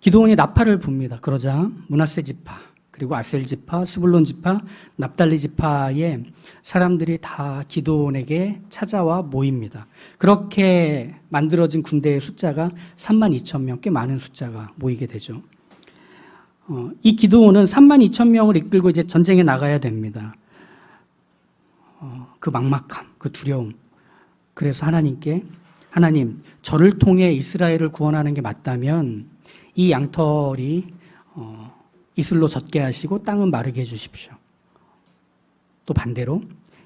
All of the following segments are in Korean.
기도원이 나팔을 붑니다. 그러자 문하세 지파, 그리고 아셀 지파, 스불론 지파, 납달리 지파의 사람들이 다 기도원에게 찾아와 모입니다. 그렇게 만들어진 군대의 숫자가 3만 2천 명, 꽤 많은 숫자가 모이게 되죠. 어, 이 기도원은 3만 2천 명을 이끌고 이제 전쟁에 나가야 됩니다. 어, 그 막막함, 그 두려움. 그래서 하나님께 하나님, 저를 통해 이스라엘을 구원하는 게 맞다면 이 양털이 어, 이슬로 젖게 하시고 땅은 마르게 해주십시오. 또 반대로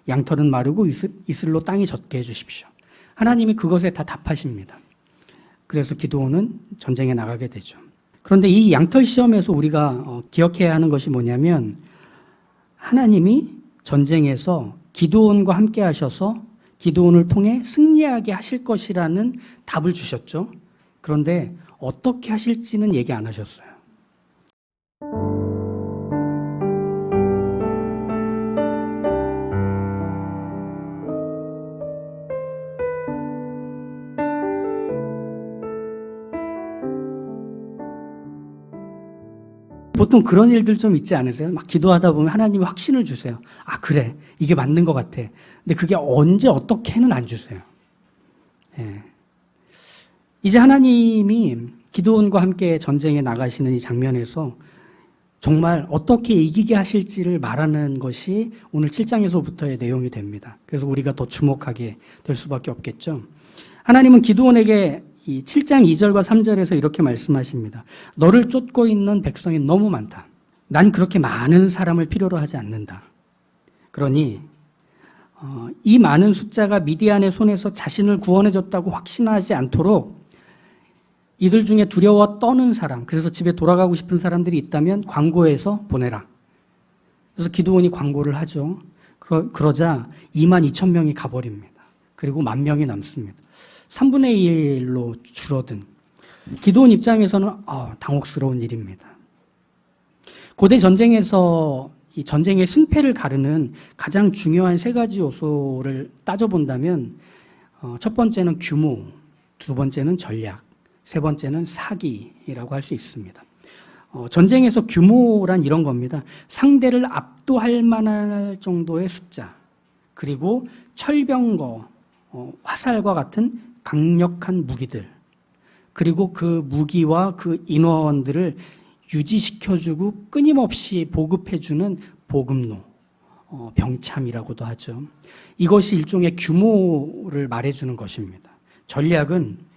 양털은 마르고 이슬, 이슬로 땅이 젖게 해주십시오. 하나님이 그것에 다 답하십니다. 그래서 기도원은 전쟁에 나가게 되죠. 그런데 이 양털 시험에서 우리가 어, 기억해야 하는 것이 뭐냐면 하나님이 전쟁에서 기도원과 함께 하셔서 기도원을 통해 승리하게 하실 것이라는 답을 주셨죠. 그런데 어떻게 하실지는 얘기 안 하셨어요. 보통 그런 일들 좀 있지 않으세요? 막 기도하다 보면 하나님이 확신을 주세요. 아, 그래. 이게 맞는 것 같아. 근데 그게 언제 어떻게는 안 주세요. 예. 이제 하나님이 기도원과 함께 전쟁에 나가시는 이 장면에서 정말 어떻게 이기게 하실지를 말하는 것이 오늘 7장에서부터의 내용이 됩니다. 그래서 우리가 더 주목하게 될 수밖에 없겠죠. 하나님은 기도원에게 이 7장 2절과 3절에서 이렇게 말씀하십니다. 너를 쫓고 있는 백성이 너무 많다. 난 그렇게 많은 사람을 필요로 하지 않는다. 그러니 어, 이 많은 숫자가 미디안의 손에서 자신을 구원해줬다고 확신하지 않도록 이들 중에 두려워 떠는 사람, 그래서 집에 돌아가고 싶은 사람들이 있다면 광고해서 보내라. 그래서 기도원이 광고를 하죠. 그러, 그러 자 2만 2천 명이 가버립니다. 그리고 만 명이 남습니다. 3분의 1로 줄어든 기도원 입장에서는 아, 당혹스러운 일입니다. 고대 전쟁에서 이 전쟁의 승패를 가르는 가장 중요한 세 가지 요소를 따져본다면 어, 첫 번째는 규모, 두 번째는 전략, 세 번째는 사기라고 할 수 있습니다. 어, 전쟁에서 규모란 이런 겁니다. 상대를 압도할 만할 정도의 숫자, 그리고 철병거, 어, 화살과 같은 강력한 무기들, 그리고 그 무기와 그 인원들을 유지시켜주고 끊임없이 보급해주는 보급로, 어, 병참이라고도 하죠. 이것이 일종의 규모를 말해주는 것입니다. 전략은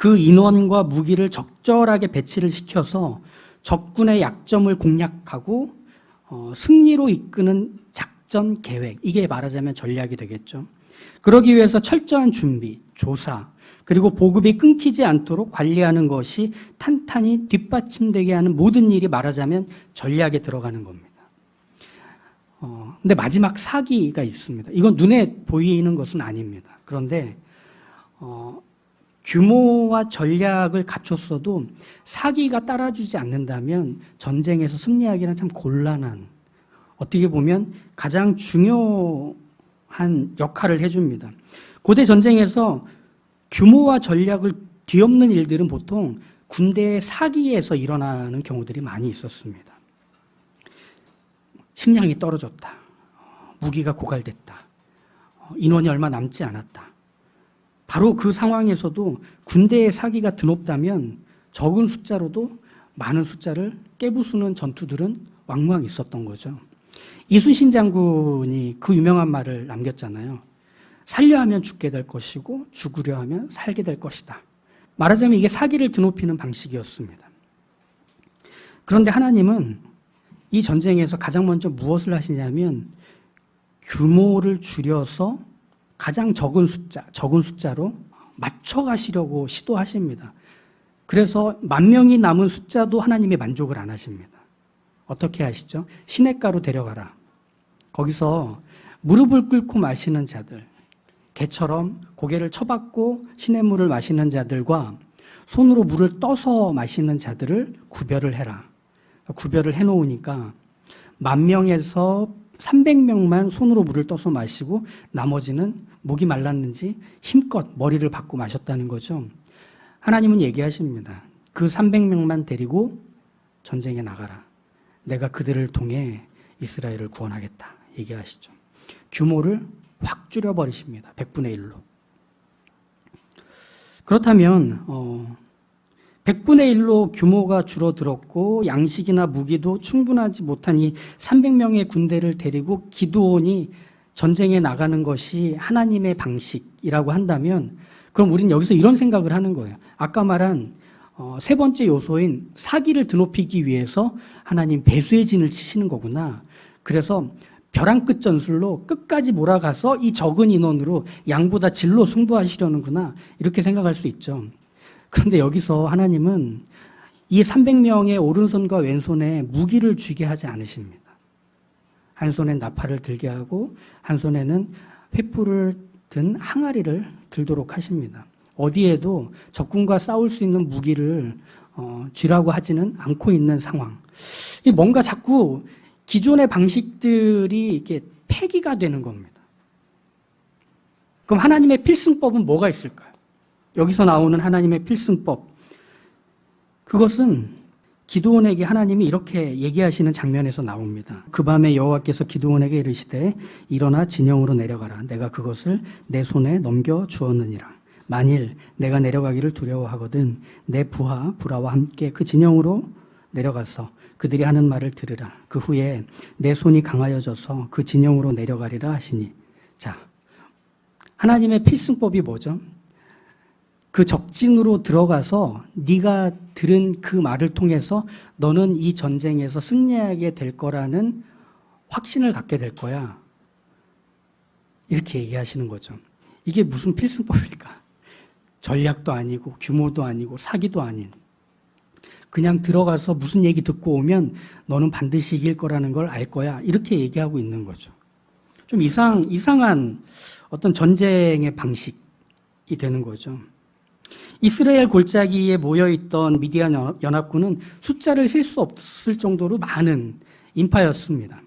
그 인원과 무기를 적절하게 배치를 시켜서 적군의 약점을 공략하고 어, 승리로 이끄는 작전 계획 이게 말하자면 전략이 되겠죠. 그러기 위해서 철저한 준비, 조사 그리고 보급이 끊기지 않도록 관리하는 것이 탄탄히 뒷받침되게 하는 모든 일이 말하자면 전략에 들어가는 겁니다. 어, 근데 마지막 사기가 있습니다. 이건 눈에 보이는 것은 아닙니다. 그런데 어, 규모와 전략을 갖췄어도 사기가 따라주지 않는다면 전쟁에서 승리하기는 참 곤란한 어떻게 보면 가장 중요한 역할을 해줍니다. 고대 전쟁에서 규모와 전략을 뒤엎는 일들은 보통 군대의 사기에서 일어나는 경우들이 많이 있었습니다. 식량이 떨어졌다. 무기가 고갈됐다. 인원이 얼마 남지 않았다. 바로 그 상황에서도 군대의 사기가 드높다면 적은 숫자로도 많은 숫자를 깨부수는 전투들은 왕왕 있었던 거죠. 이순신 장군이 그 유명한 말을 남겼잖아요. 살려 하면 죽게 될 것이고 죽으려 하면 살게 될 것이다. 말하자면 이게 사기를 드높이는 방식이었습니다. 그런데 하나님은 이 전쟁에서 가장 먼저 무엇을 하시냐면 규모를 줄여서 가장 적은 숫자, 적은 숫자로 맞춰가시려고 시도하십니다. 그래서 만 명이 남은 숫자도 하나님이 만족을 안 하십니다. 어떻게 하시죠? 시냇가로 데려가라. 거기서 무릎을 꿇고 마시는 자들, 개처럼 고개를 쳐박고 시냇물을 마시는 자들과 손으로 물을 떠서 마시는 자들을 구별을 해라. 구별을 해놓으니까 만 명에서 300명만 손으로 물을 떠서 마시고 나머지는 목이 말랐는지 힘껏 머리를 박고 마셨다는 거죠. 하나님은 얘기하십니다. 그 300명만 데리고 전쟁에 나가라. 내가 그들을 통해 이스라엘을 구원하겠다. 얘기하시죠. 규모를 확 줄여버리십니다. 100분의 1로. 그렇다면, 어, 100분의 1로 규모가 줄어들었고, 양식이나 무기도 충분하지 이 300명의 군대를 데리고 기도원이 전쟁에 나가는 것이 하나님의 방식이라고 한다면, 그럼 우리는 여기서 이런 생각을 하는 거예요. 아까 말한 어, 세 번째 요소인 사기를 드높이기 위해서 하나님 배수의 진을 치시는 거구나. 그래서 벼랑 끝 전술로 끝까지 몰아가서 이 적은 인원으로 양보다 질로 승부하시려는구나. 이렇게 생각할 수 있죠. 그런데 여기서 하나님은 이 300명의 오른손과 왼손에 무기를 쥐게 하지 않으십니다. 한 손엔 나팔을 들게 하고 한 손에는 횃불을 든 항아리를 들도록 하십니다. 어디에도 적군과 싸울 수 있는 무기를 어, 쥐라고 하지는 않고 있는 상황. 이 뭔가 자꾸 기존의 방식들이 이렇게 폐기가 되는 겁니다. 그럼 하나님의 필승법은 뭐가 있을까요? 여기서 나오는 하나님의 필승법. 그것은 기도원에게 하나님이 이렇게 얘기하시는 장면에서 나옵니다. 그 밤에 여호와께서 기도원에게 이르시되 일어나 진영으로 내려가라. 내가 그것을 내 손에 넘겨 주었느니라. 만일 내가 내려가기를 두려워하거든 내 부하 부라와 함께 그 진영으로 내려가서 그들이 하는 말을 들으라. 그 후에 내 손이 강하여져서 그 진영으로 내려가리라 하시니 자 하나님의 필승법이 뭐죠? 그 적진으로 들어가서 네가 들은 그 말을 통해서 너는 이 전쟁에서 승리하게 될 거라는 확신을 갖게 될 거야. 이렇게 얘기하시는 거죠. 이게 무슨 필승법일까? 전략도 아니고 규모도 아니고 사기도 아닌 그냥 들어가서 무슨 얘기 듣고 오면 너는 반드시 이길 거라는 걸 알 거야. 이렇게 얘기하고 있는 거죠. 좀 이상 이상한 어떤 전쟁의 방식이 되는 거죠. 이스라엘 골짜기에 모여있던 미디안 연합군은 숫자를 셀 수 없을 정도로 많은 인파였습니다.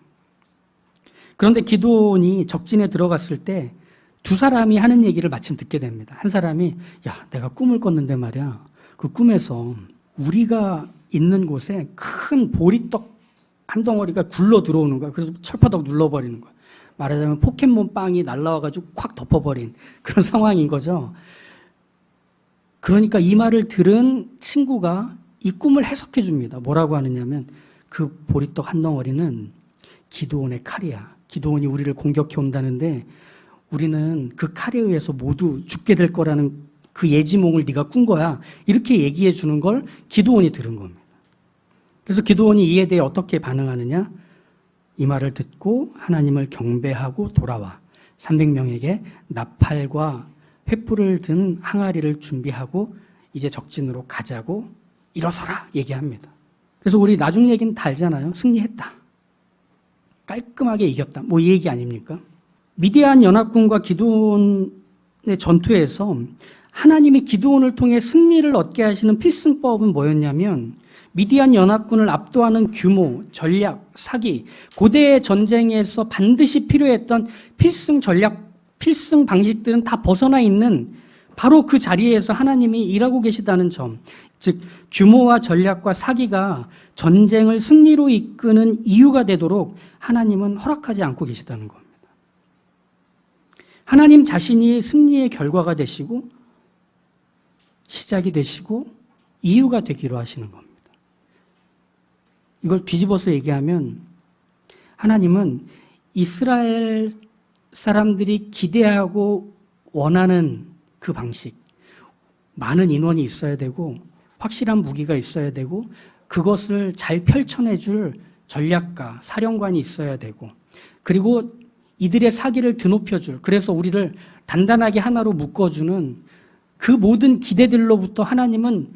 그런데 기도원이 적진에 들어갔을 때 두 사람이 하는 얘기를 마침 듣게 됩니다. 한 사람이 야 내가 꿈을 꿨는데 말이야 그 꿈에서 우리가 있는 곳에 큰 보리떡 한 덩어리가 굴러 들어오는 거야. 그래서 철파덕 눌러버리는 거야. 말하자면 포켓몬 빵이 날라와가지고 콱 덮어버린 그런 상황인 거죠. 그러니까 이 말을 들은 친구가 이 꿈을 해석해 줍니다. 뭐라고 하느냐면 그 보리떡 한 덩어리는 기도원의 칼이야. 기도원이 우리를 공격해 온다는데 우리는 그 칼에 의해서 모두 죽게 될 거라는 그 예지몽을 네가 꾼 거야. 이렇게 얘기해 주는 걸 기도원이 들은 겁니다. 그래서 기도원이 이에 대해 어떻게 반응하느냐? 이 말을 듣고 하나님을 경배하고 돌아와 300명에게 나팔과 횃불을 든 항아리를 준비하고 이제 적진으로 가자고 일어서라 얘기합니다. 그래서 우리 나중 얘기는 다 알잖아요. 승리했다. 깔끔하게 이겼다. 뭐 이 얘기 아닙니까? 미디안 연합군과 기도원의 전투에서 하나님이 기도원을 통해 승리를 얻게 하시는 필승법은 뭐였냐면 미디안 연합군을 압도하는 규모, 전략, 사기, 고대의 전쟁에서 반드시 필요했던 필승 전략 필승 방식들은 다 벗어나 있는 바로 그 자리에서 하나님이 일하고 계시다는 점. 즉, 규모와 전략과 사기가 전쟁을 승리로 이끄는 이유가 되도록 하나님은 허락하지 않고 계시다는 겁니다. 하나님 자신이 승리의 결과가 되시고, 시작이 되시고, 이유가 되기로 하시는 겁니다. 이걸 뒤집어서 얘기하면, 하나님은 이스라엘 사람들이 기대하고 원하는 그 방식. 많은 인원이 있어야 되고, 확실한 무기가 있어야 되고, 그것을 잘 펼쳐내 줄 전략가, 사령관이 있어야 되고, 그리고 이들의 사기를 드높여 줄, 그래서 우리를 단단하게 하나로 묶어주는 그 모든 기대들로부터 하나님은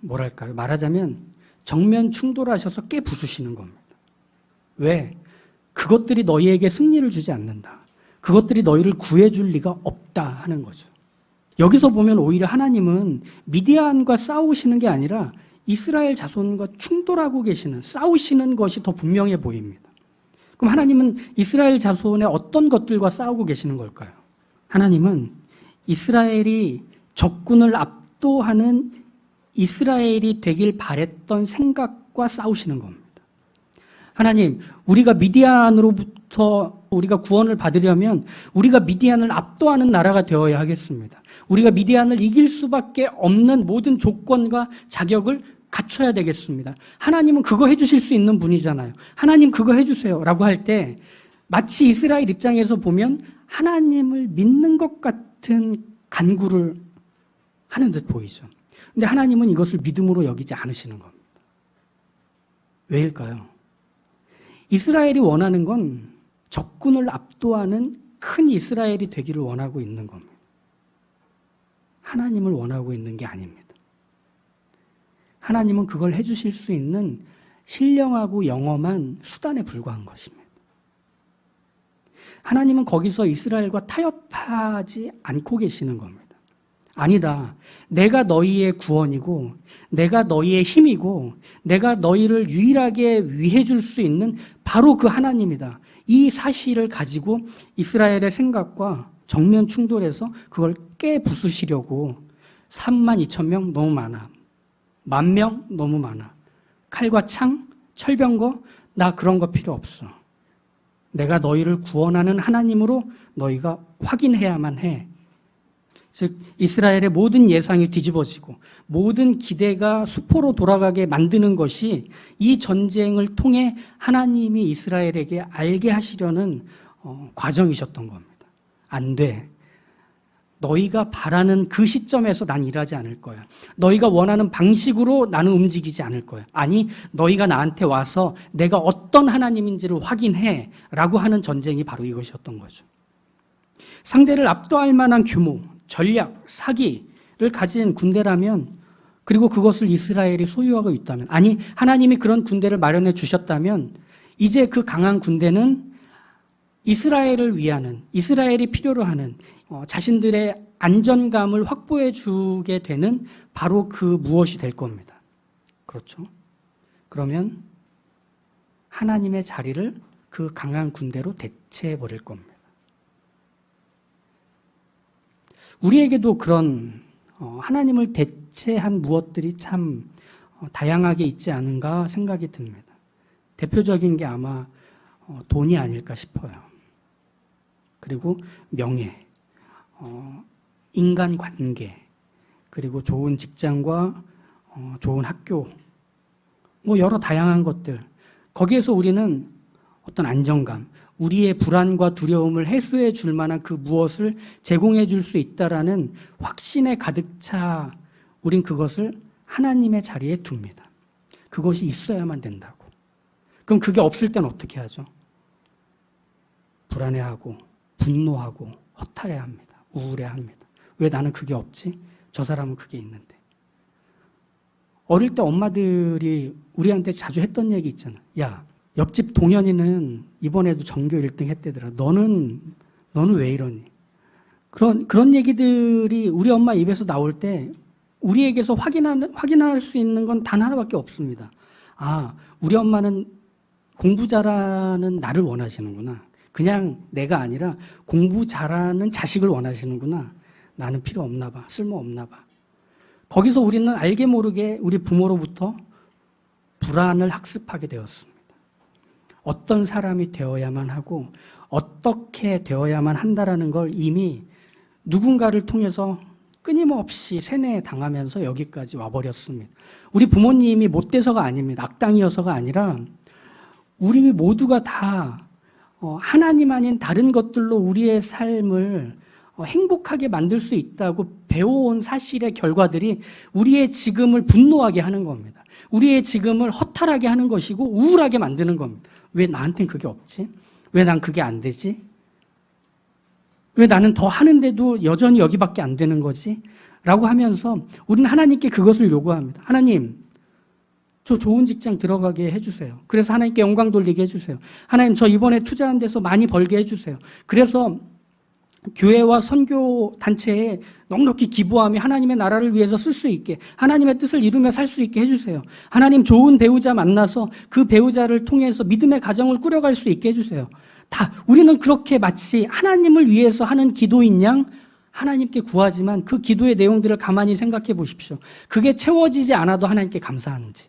뭐랄까요? 말하자면 정면 충돌하셔서 깨 부수시는 겁니다. 왜? 그것들이 너희에게 승리를 주지 않는다. 그것들이 너희를 구해줄 리가 없다 하는 거죠. 여기서 보면 오히려 하나님은 미디안과 싸우시는 게 아니라 이스라엘 자손과 충돌하고 계시는, 싸우시는 것이 더 분명해 보입니다. 그럼 하나님은 이스라엘 자손의 어떤 것들과 싸우고 계시는 걸까요? 하나님은 이스라엘이 적군을 압도하는 이스라엘이 되길 바랬던 생각과 싸우시는 겁니다. 하나님, 우리가 미디안으로부터 우리가 구원을 받으려면 우리가 미디안을 압도하는 나라가 되어야 하겠습니다. 우리가 미디안을 이길 수밖에 없는 모든 조건과 자격을 갖춰야 되겠습니다. 하나님은 그거 해주실 수 있는 분이잖아요. 하나님 그거 해주세요. 라고 할 때 마치 이스라엘 입장에서 보면 하나님을 믿는 것 같은 간구를 하는 듯 보이죠. 근데 하나님은 이것을 믿음으로 여기지 않으시는 겁니다. 왜일까요? 이스라엘이 원하는 건 적군을 압도하는 큰 이스라엘이 되기를 원하고 있는 겁니다. 하나님을 원하고 있는 게 아닙니다. 하나님은 그걸 해주실 수 있는 신령하고 영험한 수단에 불과한 것입니다. 하나님은 거기서 이스라엘과 타협하지 않고 계시는 겁니다. 아니다. 내가 너희의 구원이고, 내가 너희의 힘이고, 내가 너희를 유일하게 위해 줄 수 있는 바로 그 하나님이다. 이 사실을 가지고 이스라엘의 생각과 정면 충돌해서 그걸 깨 부수시려고 3만 2천 명 너무 많아. 만 명 너무 많아. 칼과 창, 철병거, 나 그런 거 필요 없어. 내가 너희를 구원하는 하나님으로 너희가 확인해야만 해. 즉, 이스라엘의 모든 예상이 뒤집어지고 모든 기대가 수포로 돌아가게 만드는 것이 이 전쟁을 통해 하나님이 이스라엘에게 알게 하시려는 어, 과정이셨던 겁니다. 안 돼. 너희가 바라는 그 시점에서 난 일하지 않을 거야. 너희가 원하는 방식으로 나는 움직이지 않을 거야. 아니, 너희가 나한테 와서 내가 어떤 하나님인지를 확인해. 라고 하는 전쟁이 바로 이것이었던 거죠. 상대를 압도할 만한 규모, 전략, 사기를 가진 군대라면 그리고 그것을 이스라엘이 소유하고 있다면 아니, 하나님이 그런 군대를 마련해 주셨다면 이제 그 강한 군대는 이스라엘을 위하는, 이스라엘이 필요로 하는 어, 자신들의 안전감을 확보해 주게 되는 바로 그 무엇이 될 겁니다. 그렇죠? 그러면 하나님의 자리를 그 강한 군대로 대체해 버릴 겁니다. 우리에게도 그런 어, 하나님을 대체한 무엇들이 참 어, 다양하게 있지 않은가 생각이 듭니다. 대표적인 게 아마 어, 돈이 아닐까 싶어요. 그리고 명예, 인간 관계, 그리고 좋은 직장과 좋은 학교, 뭐 여러 다양한 것들. 거기에서 우리는 어떤 안정감, 우리의 불안과 두려움을 해소해 줄 만한 그 무엇을 제공해 줄 수 있다라는 확신에 가득 차 우린 그것을 하나님의 자리에 둡니다. 그것이 있어야만 된다고. 그럼 그게 없을 땐 어떻게 하죠? 불안해하고 분노하고 허탈해 합니다. 우울해 합니다. 왜 나는 그게 없지? 저 사람은 그게 있는데. 어릴 때 엄마들이 우리한테 자주 했던 얘기 있잖아. 야, 옆집 동현이는 이번에도 전교 1등 했대더라. 너는 너는 왜 이러니? 그런 그런 얘기들이 우리 엄마 입에서 나올 때 우리에게서 확인하는 확인할 수 있는 건 단 하나밖에 없습니다. 아, 우리 엄마는 공부 잘하는 나를 원하시는구나. 그냥 내가 아니라 공부 잘하는 자식을 원하시는구나. 나는 필요 없나 봐. 쓸모 없나 봐. 거기서 우리는 알게 모르게 우리 부모로부터 불안을 학습하게 되었습니다. 어떤 사람이 되어야만 하고 어떻게 되어야만 한다라는 걸 이미 누군가를 통해서 끊임없이 세뇌 당하면서 여기까지 와버렸습니다. 우리 부모님이 못돼서가 아닙니다. 악당이어서가 아니라 우리 모두가 다 어, 하나님 아닌 다른 것들로 우리의 삶을 어, 행복하게 만들 수 있다고 배워온 사실의 결과들이 우리의 지금을 분노하게 하는 겁니다. 우리의 지금을 허탈하게 하는 것이고 우울하게 만드는 겁니다. 왜 나한텐 그게 없지? 왜 난 그게 안 되지? 왜 나는 더 하는데도 여전히 여기밖에 안 되는 거지? 라고 하면서 우리는 하나님께 그것을 요구합니다. 하나님, 저 좋은 직장 들어가게 해주세요. 그래서 하나님께 영광 돌리게 해주세요. 하나님, 저 이번에 투자한 데서 많이 벌게 해주세요. 그래서 교회와 선교 단체에 넉넉히 기부하며 하나님의 나라를 위해서 쓸 수 있게 하나님의 뜻을 이루며 살 수 있게 해주세요. 하나님 좋은 배우자 만나서 그 배우자를 통해서 믿음의 가정을 꾸려갈 수 있게 해주세요. 다 우리는 그렇게 마치 하나님을 위해서 하는 기도인 양 하나님께 구하지만 그 기도의 내용들을 가만히 생각해 보십시오. 그게 채워지지 않아도 하나님께 감사하는지.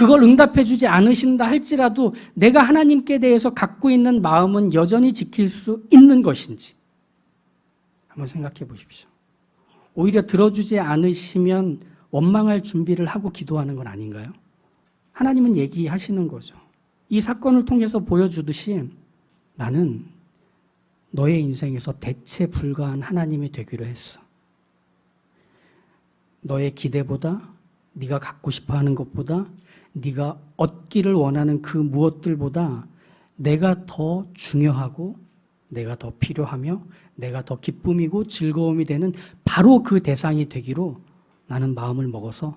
그걸 응답해 주지 않으신다 할지라도 내가 하나님께 대해서 갖고 있는 마음은 여전히 지킬 수 있는 것인지. 한번 생각해 보십시오. 오히려 들어주지 않으시면 원망할 준비를 하고 기도하는 건 아닌가요? 하나님은 얘기하시는 거죠. 이 사건을 통해서 보여주듯이 나는 너의 인생에서 대체 불가한 하나님이 되기로 했어. 너의 기대보다 네가 갖고 싶어 하는 것보다 네가 얻기를 원하는 그 무엇들보다 내가 더 중요하고 내가 더 필요하며 내가 더 기쁨이고 즐거움이 되는 바로 그 대상이 되기로 나는 마음을 먹어서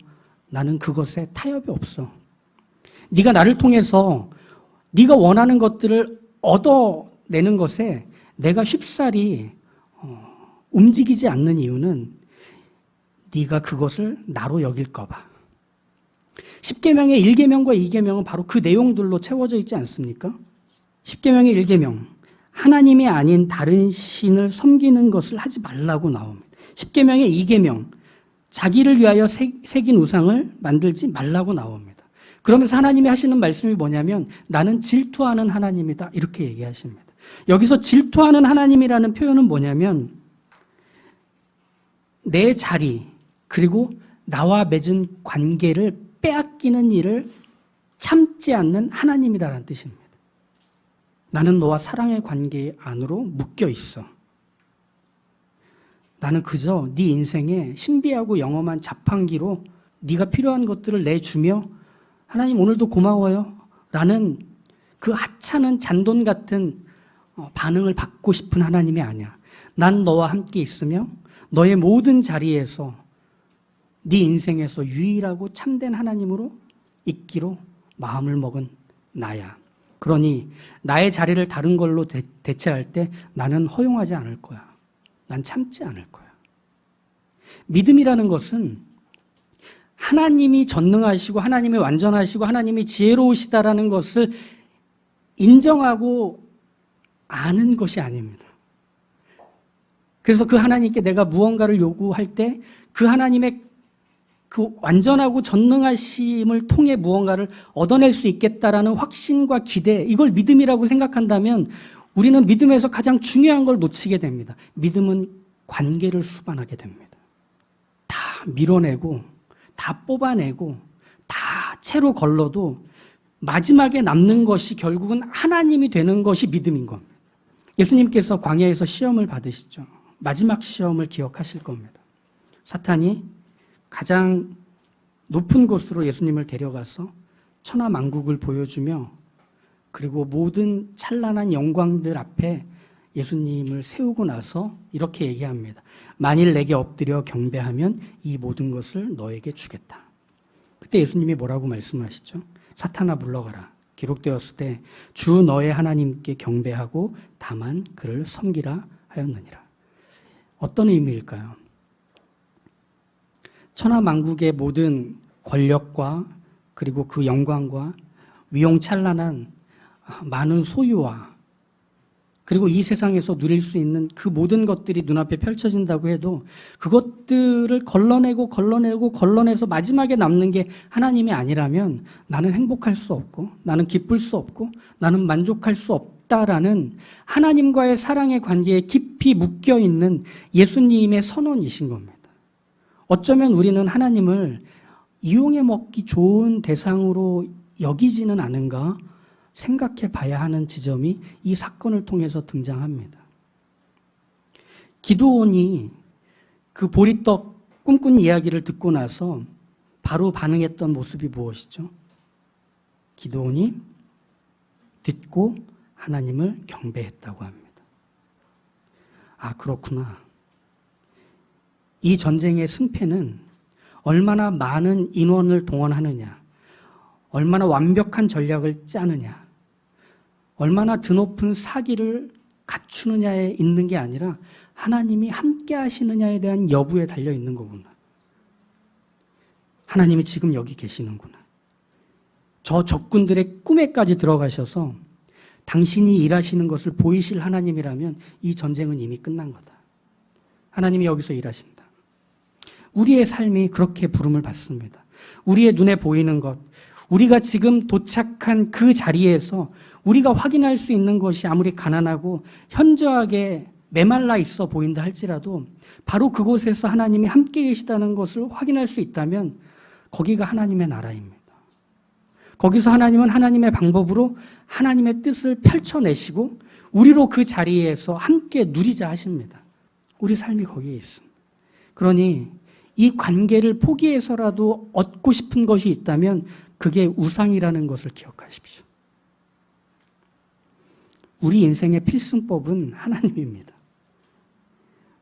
나는 그것에 타협이 없어. 네가 나를 통해서 네가 원하는 것들을 얻어내는 것에 내가 쉽사리 어, 움직이지 않는 이유는 네가 그것을 나로 여길까 봐. 10계명의 1계명과 2계명은 바로 그 내용들로 채워져 있지 않습니까? 10계명의 1계명 하나님이 아닌 다른 신을 섬기는 것을 하지 말라고 나옵니다. 10계명의 2계명 자기를 위하여 새긴 우상을 만들지 말라고 나옵니다. 그러면서 하나님이 하시는 말씀이 뭐냐면 나는 질투하는 하나님이다 이렇게 얘기하십니다. 여기서 질투하는 하나님이라는 표현은 뭐냐면 내 자리 그리고 나와 맺은 관계를 빼앗기는 일을 참지 않는 하나님이다라는 뜻입니다. 나는 너와 사랑의 관계 안으로 묶여 있어. 나는 그저 네 인생에 신비하고 영험한 자판기로 네가 필요한 것들을 내주며 하나님 오늘도 고마워요. 라는 그 하찮은 잔돈 같은 어, 반응을 받고 싶은 하나님이 아니야. 난 너와 함께 있으며 너의 모든 자리에서 네 인생에서 유일하고 참된 하나님으로 있기로 마음을 먹은 나야. 그러니 나의 자리를 다른 걸로 대, 대체할 때 나는 허용하지 않을 거야. 난 참지 않을 거야. 믿음이라는 것은 하나님이 전능하시고 하나님이 완전하시고 하나님이 지혜로우시다라는 것을 인정하고 아는 것이 아닙니다. 그래서 그 하나님께 내가 무언가를 요구할 때 그 하나님의 그 완전하고 전능하심을 통해 무언가를 얻어낼 수 있겠다라는 확신과 기대, 이걸 믿음이라고 생각한다면 우리는 믿음에서 가장 중요한 걸 놓치게 됩니다. 믿음은 관계를 수반하게 됩니다. 다 밀어내고, 다 뽑아내고, 다 채로 걸러도 마지막에 남는 것이 결국은 하나님이 되는 것이 믿음인 겁니다. 예수님께서 광야에서 시험을 받으시죠. 마지막 시험을 기억하실 겁니다. 사탄이 가장 높은 곳으로 예수님을 데려가서 천하 만국을 보여주며 그리고 모든 찬란한 영광들 앞에 예수님을 세우고 나서 이렇게 얘기합니다. 만일 내게 엎드려 경배하면 이 모든 것을 너에게 주겠다. 그때 예수님이 뭐라고 말씀하시죠? 사탄아 물러가라. 기록되었을 때 주 너의 하나님께 경배하고 다만 그를 섬기라 하였느니라. 어떤 의미일까요? 천하만국의 모든 권력과 그리고 그 영광과 위용찬란한 많은 소유와 그리고 이 세상에서 누릴 수 있는 그 모든 것들이 눈앞에 펼쳐진다고 해도 그것들을 걸러내고 걸러내고 걸러내서 마지막에 남는 게 하나님이 아니라면 나는 행복할 수 없고 나는 기쁠 수 없고 나는 만족할 수 없다라는 하나님과의 사랑의 관계에 깊이 묶여 있는 예수님의 선언이신 겁니다. 어쩌면 우리는 하나님을 이용해 먹기 좋은 대상으로 여기지는 않은가 생각해 봐야 하는 지점이 이 사건을 통해서 등장합니다. 기도원이 그 보리떡 꿈꾼 이야기를 듣고 나서 바로 반응했던 모습이 무엇이죠? 기도원이 듣고 하나님을 경배했다고 합니다. 아, 그렇구나. 이 전쟁의 승패는 얼마나 많은 인원을 동원하느냐, 얼마나 완벽한 전략을 짜느냐, 얼마나 드높은 사기를 갖추느냐에 있는 게 아니라 하나님이 함께 하시느냐에 대한 여부에 달려 있는 거구나. 하나님이 지금 여기 계시는구나. 저 적군들의 꿈에까지 들어가셔서 당신이 일하시는 것을 보이실 하나님이라면 이 전쟁은 이미 끝난 거다. 하나님이 여기서 일하신다. 우리의 삶이 그렇게 부름을 받습니다. 우리의 눈에 보이는 것, 우리가 지금 도착한 그 자리에서 우리가 확인할 수 있는 것이 아무리 가난하고 현저하게 메말라 있어 보인다 할지라도 바로 그곳에서 하나님이 함께 계시다는 것을 확인할 수 있다면 거기가 하나님의 나라입니다. 거기서 하나님은 하나님의 방법으로 하나님의 뜻을 펼쳐내시고 우리로 그 자리에서 함께 누리자 하십니다. 우리 삶이 거기에 있습니다. 그러니 이 관계를 포기해서라도 얻고 싶은 것이 있다면 그게 우상이라는 것을 기억하십시오. 우리 인생의 필승법은 하나님입니다.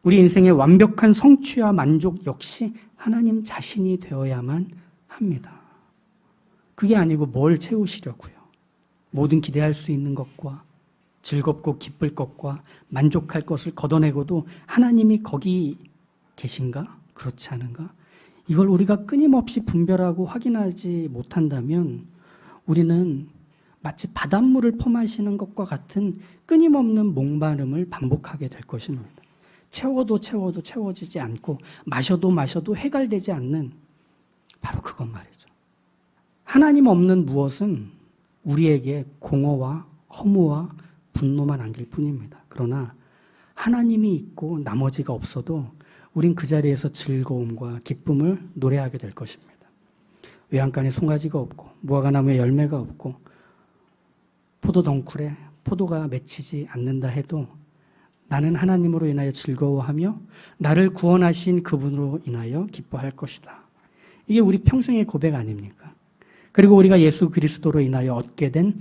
우리 인생의 완벽한 성취와 만족 역시 하나님 자신이 되어야만 합니다. 그게 아니고 뭘 채우시려고요. 모든 기대할 수 있는 것과 즐겁고 기쁠 것과 만족할 것을 걷어내고도 하나님이 거기 계신가? 그렇지 않은가? 이걸 우리가 끊임없이 분별하고 확인하지 못한다면 우리는 마치 바닷물을 퍼마시는 것과 같은 끊임없는 목마름을 반복하게 될 것입니다. 채워도 채워도 채워지지 않고 마셔도 마셔도 해갈되지 않는 바로 그것 말이죠. 하나님 없는 무엇은 우리에게 공허와 허무와 분노만 안길 뿐입니다. 그러나 하나님이 있고 나머지가 없어도 우린 그 자리에서 즐거움과 기쁨을 노래하게 될 것입니다. 외양간에 송아지가 없고 무화과나무에 열매가 없고 포도 덩쿨에 포도가 맺히지 않는다 해도 나는 하나님으로 인하여 즐거워하며 나를 구원하신 그분으로 인하여 기뻐할 것이다. 이게 우리 평생의 고백 아닙니까? 그리고 우리가 예수 그리스도로 인하여 얻게 된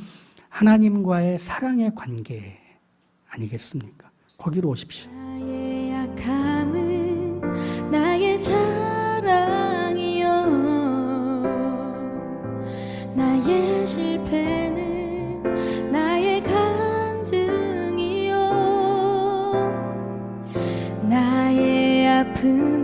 하나님과의 사랑의 관계 아니겠습니까? 거기로 오십시오. 그